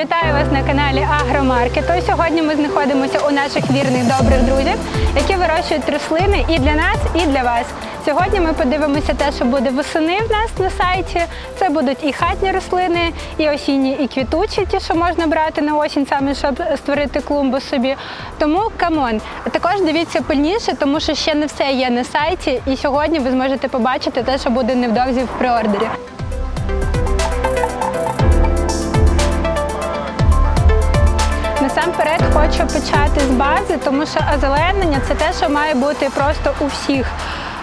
Вітаю вас на каналі Агромаркету. Сьогодні ми знаходимося у наших вірних добрих друзів, які вирощують рослини і для нас, і для вас. Сьогодні ми подивимося те, що буде восени в нас на сайті. Це будуть і хатні рослини, і осінні, і квітучі, ті, що можна брати на осінь, саме щоб створити клумбу собі. Тому камон. Також дивіться пильніше, тому що ще не все є на сайті. І сьогодні ви зможете побачити те, що буде невдовзі в преордері. Насамперед хочу почати з бази, тому що озеленення це те, що має бути просто у всіх.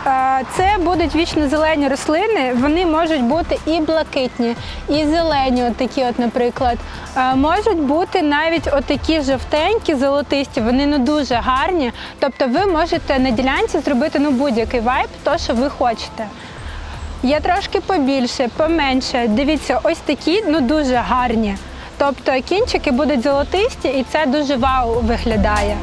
Е, Це будуть вічно зелені рослини, вони можуть бути і блакитні, і зелені, от такі, от, наприклад. Е, Можуть бути навіть отакі жовтенькі, золотисті, вони ну дуже гарні. Тобто ви можете на ділянці зробити ну, будь-який вайб, то, що ви хочете. Є трошки побільше, поменше. Дивіться, ось такі ну дуже гарні. Тобто кінчики будуть золотисті і це дуже вау виглядає.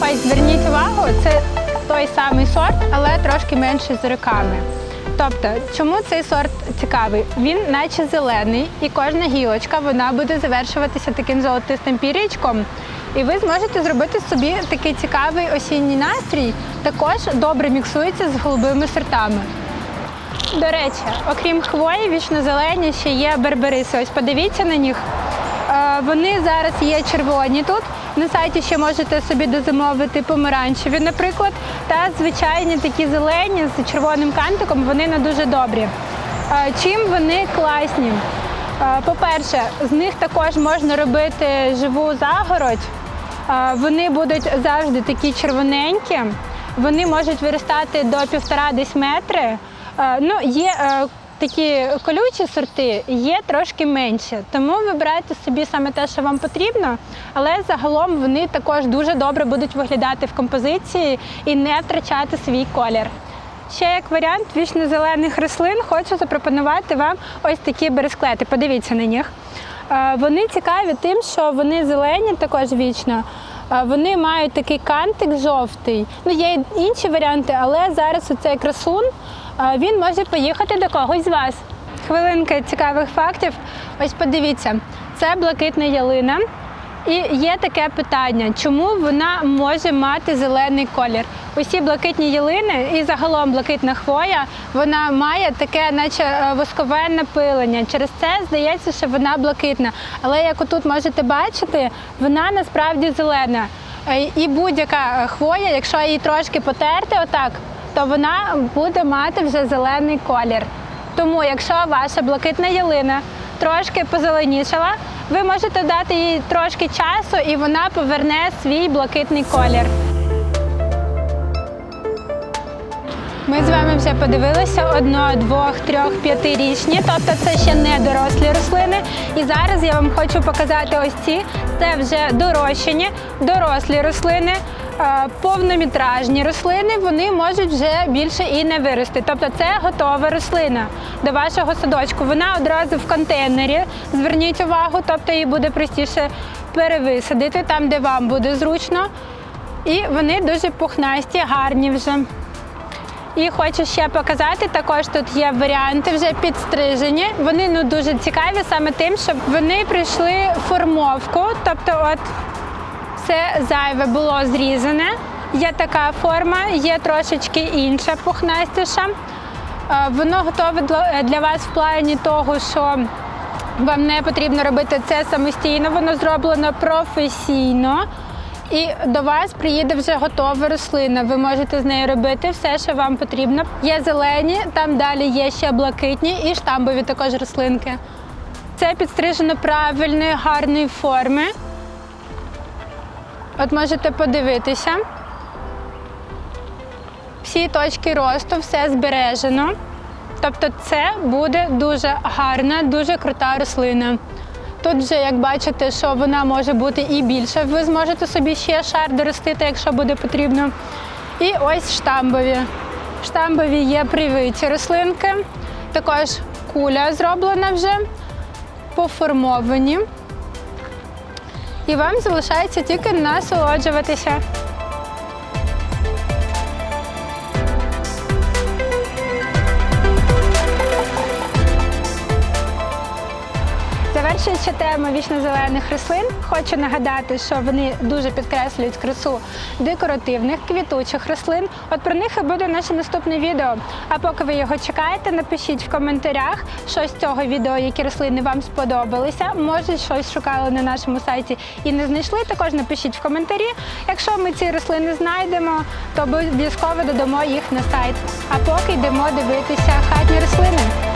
Ось зверніть увагу, це той самий сорт, але трошки менше з роками. Тобто, чому цей сорт цікавий? Він наче зелений, і кожна гілочка вона буде завершуватися таким золотистим пірічком. І ви зможете зробити собі такий цікавий осінній настрій, також добре міксується з голубими сортами. До речі, окрім хвої, вічно-зелені ще є бербериси. Ось подивіться на них. Е, Вони зараз є червоні тут. На сайті ще можете собі дозамовити помаранчеві, наприклад, та звичайні такі зелені з червоним кантиком, вони не дуже добрі. Е, Чим вони класні? Е, По-перше, з них також можна робити живу загородь. Вони будуть завжди такі червоненькі. Вони можуть виростати до півтора десь метри. Е, Ну, є е, такі колючі сорти, є трошки менше. Тому вибирайте собі саме те, що вам потрібно, але загалом вони також дуже добре будуть виглядати в композиції і не втрачати свій колір. Ще як варіант вічно-зелених рослин хочу запропонувати вам ось такі бересклети. Подивіться на них. Е, Вони цікаві тим, що вони зелені також вічно. Вони мають такий кантик жовтий. Ну, є інші варіанти, але зараз оцей красун він може поїхати до когось з вас. Хвилинка цікавих фактів. Ось подивіться, це блакитна ялина. І є таке питання, чому вона може мати зелений колір? Усі блакитні ялини і загалом блакитна хвоя, вона має таке, наче е, воскове напилення. Через це здається, що вона блакитна. Але як отут можете бачити, вона насправді зелена. Е, І будь-яка хвоя, якщо її трошки потерти, отак, то вона буде мати вже зелений колір. Тому, якщо ваша блакитна ялина трошки позеленішала, ви можете дати їй трошки часу і вона поверне свій блакитний колір. Ми з вами вже подивилися одно, двох, трьох, п'ятирічні, тобто це ще не дорослі рослини. І зараз я вам хочу показати ось ці. Це вже дорощені, дорослі рослини, повнометражні рослини. Вони можуть вже більше і не вирости. Тобто це готова рослина до вашого садочку. Вона одразу в контейнері. Зверніть увагу, тобто її буде простіше перевисадити там, де вам буде зручно. І вони дуже пухнасті, гарні вже. І хочу ще показати, також тут є варіанти вже підстрижені. Вони ну дуже цікаві саме тим, що вони прийшли формовку, тобто, от все зайве було зрізане. Є така форма, є трошечки інша пухнастіша. Е, Воно готове для- для вас в плані того, що вам не потрібно робити це самостійно, воно зроблено професійно. І до вас приїде вже готова рослина. Ви можете з нею робити все, що вам потрібно. Є зелені, там далі є ще блакитні і штамбові також рослинки. Це підстрижено правильної, гарної форми. От можете подивитися. Всі точки росту, все збережено. Тобто це буде дуже гарна, дуже крута рослина. Тут вже, як бачите, що вона може бути і більша. Ви зможете собі ще шар доростити, якщо буде потрібно. І ось штамбові. Штамбові є привиті рослинки. Також куля зроблена вже, поформовані. І вам залишається тільки насолоджуватися. Продовжуючи тему вічно-зелених рослин, хочу нагадати, що вони дуже підкреслюють красу декоративних квітучих рослин. От про них і буде наше наступне відео. А поки ви його чекаєте, напишіть в коментарях, що з цього відео, які рослини вам сподобалися. Може, щось шукали на нашому сайті і не знайшли. Також напишіть в коментарі. Якщо ми ці рослини знайдемо, то обов'язково додамо їх на сайт. А поки йдемо дивитися хатні рослини.